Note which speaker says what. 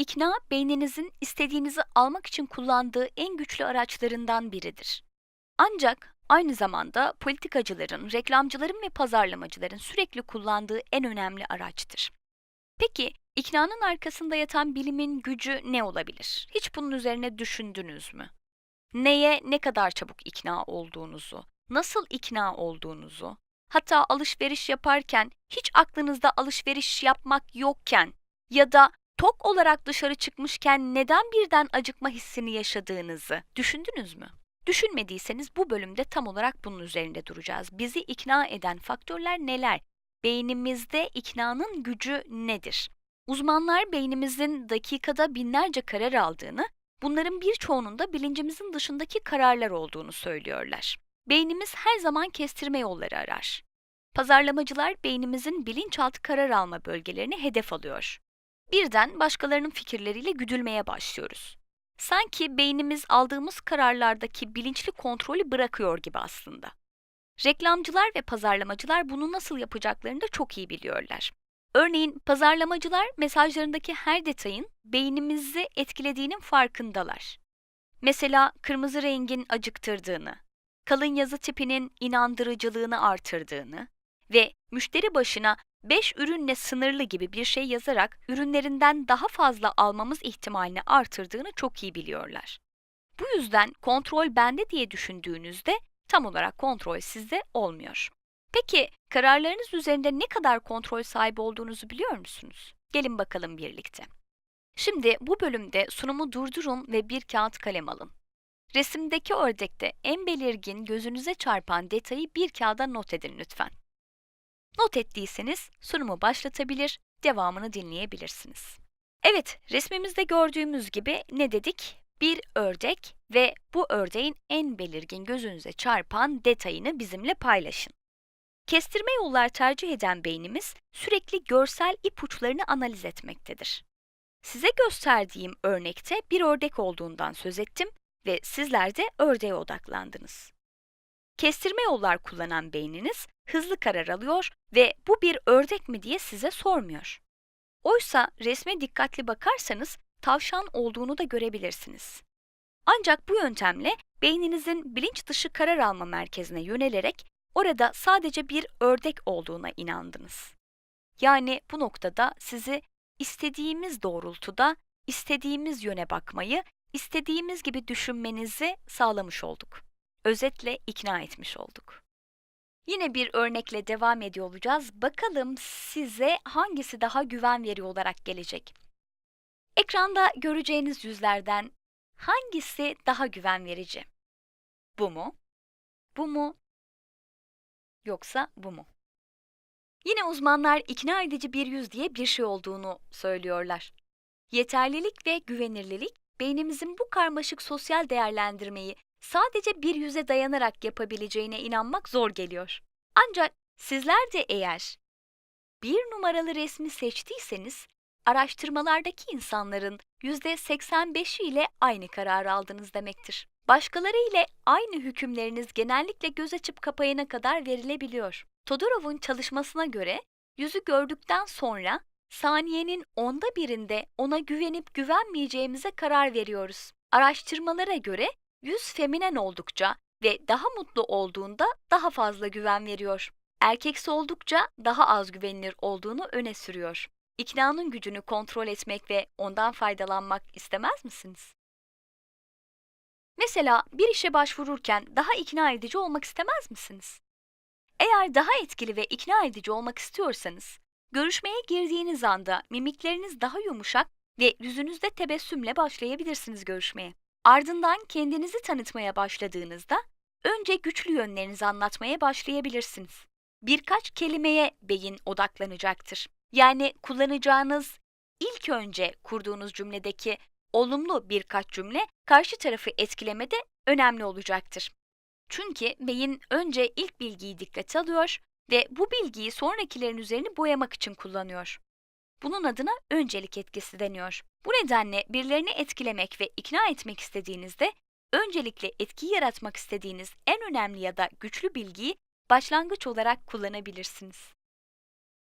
Speaker 1: İkna, beyninizin istediğinizi almak için kullandığı en güçlü araçlarından biridir. Ancak aynı zamanda politikacıların, reklamcıların ve pazarlamacıların sürekli kullandığı en önemli araçtır. Peki, iknanın arkasında yatan bilimin gücü ne olabilir? Hiç bunun üzerine düşündünüz mü? Neye ne kadar çabuk ikna olduğunuzu, nasıl ikna olduğunuzu, hatta alışveriş yaparken hiç aklınızda alışveriş yapmak yokken ya da tok olarak dışarı çıkmışken neden birden acıkma hissini yaşadığınızı düşündünüz mü? Düşünmediyseniz bu bölümde tam olarak bunun üzerinde duracağız. Bizi ikna eden faktörler neler? Beynimizde iknanın gücü nedir? Uzmanlar beynimizin dakikada binlerce karar aldığını, bunların birçoğunun da bilincimizin dışındaki kararlar olduğunu söylüyorlar. Beynimiz her zaman kestirme yolları arar. Pazarlamacılar beynimizin bilinçaltı karar alma bölgelerini hedef alıyor. Birden başkalarının fikirleriyle güdülmeye başlıyoruz. Sanki beynimiz aldığımız kararlardaki bilinçli kontrolü bırakıyor gibi aslında. Reklamcılar ve pazarlamacılar bunu nasıl yapacaklarını da çok iyi biliyorlar. Örneğin pazarlamacılar mesajlarındaki her detayın beynimizi etkilediğinin farkındalar. Mesela kırmızı rengin acıktırdığını, kalın yazı tipinin inandırıcılığını artırdığını ve müşteri başına 5 ürünle sınırlı gibi bir şey yazarak ürünlerinden daha fazla almamız ihtimalini artırdığını çok iyi biliyorlar. Bu yüzden kontrol bende diye düşündüğünüzde tam olarak kontrol sizde olmuyor. Peki kararlarınız üzerinde ne kadar kontrol sahibi olduğunuzu biliyor musunuz? Gelin bakalım birlikte. Şimdi bu bölümde sunumu durdurun ve bir kağıt kalem alın. Resimdeki ördekte en belirgin gözünüze çarpan detayı bir kağıda not edin lütfen. Not ettiyseniz sunumu başlatabilir, devamını dinleyebilirsiniz. Evet, resmimizde gördüğümüz gibi ne dedik? Bir ördek ve bu ördeğin en belirgin gözünüze çarpan detayını bizimle paylaşın. Kestirme yollar tercih eden beynimiz sürekli görsel ipuçlarını analiz etmektedir. Size gösterdiğim örnekte bir ördek olduğundan söz ettim ve sizler de ördeğe odaklandınız. Kestirme yollar kullanan beyniniz hızlı karar alıyor ve bu bir ördek mi diye size sormuyor. Oysa resme dikkatli bakarsanız tavşan olduğunu da görebilirsiniz. Ancak bu yöntemle beyninizin bilinç dışı karar alma merkezine yönelerek orada sadece bir ördek olduğuna inandınız. Yani bu noktada sizi istediğimiz doğrultuda, istediğimiz yöne bakmayı, istediğimiz gibi düşünmenizi sağlamış olduk. Özetle ikna etmiş olduk. Yine bir örnekle devam ediyor olacağız. Bakalım size hangisi daha güven veriyor olarak gelecek. Ekranda göreceğiniz yüzlerden hangisi daha güven verici? Bu mu? Bu mu? Yoksa bu mu? Yine uzmanlar ikna edici bir yüz diye bir şey olduğunu söylüyorlar. Yeterlilik ve güvenirlilik beynimizin bu karmaşık sosyal değerlendirmeyi sadece bir yüze dayanarak yapabileceğine inanmak zor geliyor. Ancak sizler de eğer bir numaralı resmi seçtiyseniz araştırmalardaki insanların %85'i ile aynı karar aldınız demektir. Başkaları ile aynı hükümleriniz genellikle göz açıp kapayana kadar verilebiliyor. Todorov'un çalışmasına göre yüzü gördükten sonra saniyenin onda birinde ona güvenip güvenmeyeceğimize karar veriyoruz. Araştırmalara göre yüz feminen oldukça ve daha mutlu olduğunda daha fazla güven veriyor. Erkeksi oldukça daha az güvenilir olduğunu öne sürüyor. İknanın gücünü kontrol etmek ve ondan faydalanmak istemez misiniz? Mesela bir işe başvururken daha ikna edici olmak istemez misiniz? Eğer daha etkili ve ikna edici olmak istiyorsanız, görüşmeye girdiğiniz anda mimikleriniz daha yumuşak ve yüzünüzde tebessümle başlayabilirsiniz görüşmeye. Ardından kendinizi tanıtmaya başladığınızda önce güçlü yönlerinizi anlatmaya başlayabilirsiniz. Birkaç kelimeye beyin odaklanacaktır. Yani kullanacağınız ilk önce kurduğunuz cümledeki olumlu birkaç cümle karşı tarafı etkilemede önemli olacaktır. Çünkü beyin önce ilk bilgiyi dikkate alıyor ve bu bilgiyi sonrakilerin üzerine boyamak için kullanıyor. Bunun adına öncelik etkisi deniyor. Bu nedenle birilerini etkilemek ve ikna etmek istediğinizde öncelikle etki yaratmak istediğiniz en önemli ya da güçlü bilgiyi başlangıç olarak kullanabilirsiniz.